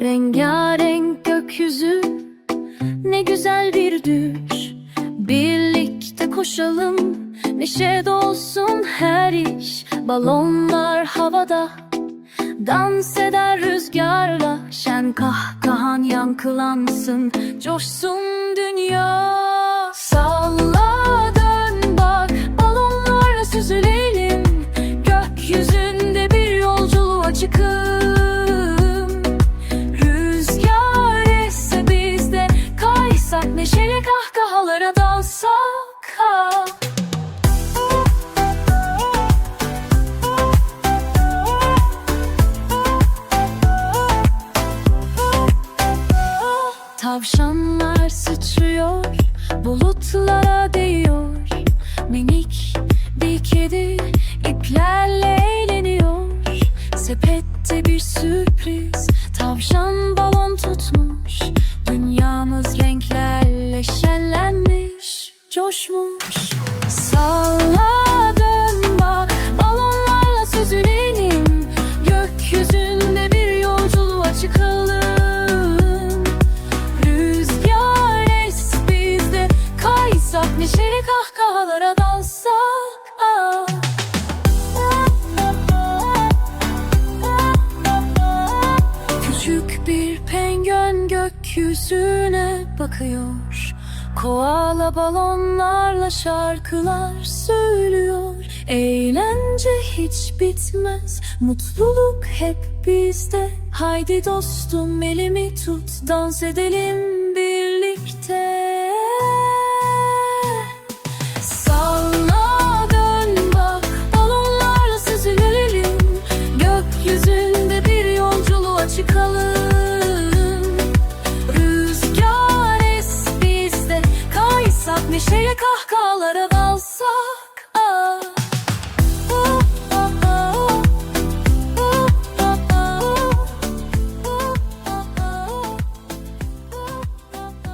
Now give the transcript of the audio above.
Rengarenk gökyüzü ne güzel bir düş. Birlikte koşalım neşe dolsun her iş. Balonlar havada dans eder rüzgarla. Şen kahkahan yankılansın coşsun dünya. Dalsak ha. Tavşanlar sıçrıyor, bulutlara değiyor. Minik bir kedi iplerle eğleniyor. Sepette bir sürpriz, tavşan coşmuş. Salla gökyüzüne bakıyor. Koala balonlarla şarkılar söylüyor. Eğlence hiç bitmez Mutluluk hep bizde. Haydi dostum elimi tut Dans edelim Sevişerek kahkahalara var